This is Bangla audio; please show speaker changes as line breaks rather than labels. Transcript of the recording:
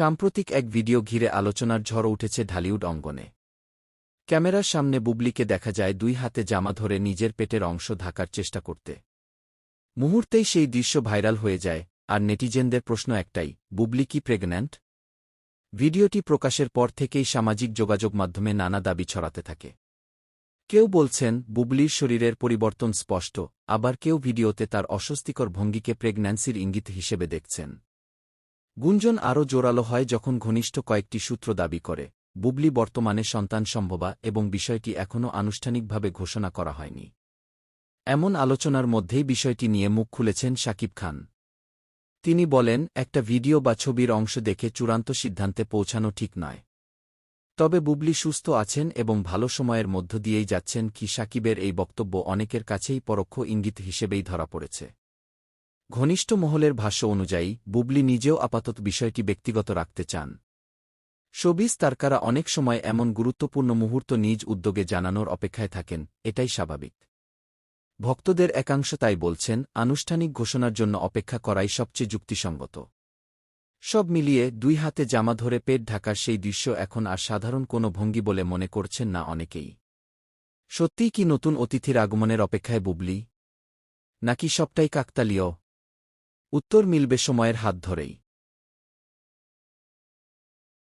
সাম্প্রতিক এক ভিডিও ঘিরে আলোচনার ঝড় উঠেছে ঢালিউড অঙ্গনে। ক্যামেরার সামনে বুবলিকে দেখা যায় দুই হাতে জামা ধরে নিজের পেটের অংশ ঢাকার চেষ্টা করতে। মুহূর্তেই সেই দৃশ্য ভাইরাল হয়ে যায়, আর নেটিজেনদের প্রশ্ন একটাই, বুবলি কি প্রেগন্যান্ট? ভিডিওটি প্রকাশের পর থেকেই সামাজিক যোগাযোগ মাধ্যমে নানা দাবি ছড়াতে থাকে। কেউ বলছেন, বুবলির শরীরের পরিবর্তন স্পষ্ট, আবার কেউ ভিডিওতে তার অস্বস্তিকর ভঙ্গিকে প্রেগন্যান্সির ইঙ্গিত হিসেবে দেখছেন। গুঞ্জন আরও জোরালো হয় যখন ঘনিষ্ঠ কয়েকটি সূত্র দাবি করে, বুবলি বর্তমানে সন্তান সম্ভবা এবং বিষয়টি এখনও আনুষ্ঠানিকভাবে ঘোষণা করা হয়নি। এমন আলোচনার মধ্যেই বিষয়টি নিয়ে মুখ খুলেছেন শাকিব খান। তিনি বলেন, একটা ভিডিও বা ছবির অংশ দেখে চূড়ান্ত সিদ্ধান্তে পৌঁছানো ঠিক নয়। তবে বুবলি সুস্থ আছেন এবং ভালো সময়ের মধ্য দিয়েই যাচ্ছেন কি সাকিবের এই বক্তব্য অনেকের কাছেই পরোক্ষ ইঙ্গিত হিসেবেই ধরা পড়েছে। ঘনিষ্ঠ মহলের ভাষ্য অনুযায়ী, বুবলি নিজেও আপাতত বিষয়টি ব্যক্তিগত রাখতে চান। শোবিজ তারকারা অনেক সময় এমন গুরুত্বপূর্ণ মুহূর্ত নিজ উদ্যোগে জানানোর অপেক্ষায় থাকেন, এটাই স্বাভাবিক। ভক্তদের একাংশ তাই বলছেন, আনুষ্ঠানিক ঘোষণার জন্য অপেক্ষা করাই সবচেয়ে যুক্তিসঙ্গত। সব মিলিয়ে দুই হাতে জামা ধরে পেট ঢাকার সেই দৃশ্য এখন আর সাধারণ কোনো ভঙ্গি বলে মনে করছেন না অনেকেই। সত্যিই কি নতুন অতিথির আগমনের অপেক্ষায় বুবলি? নাকি সবটাই কাকতালীয়? উত্তর মিলবে সময়ের হাত ধরেই।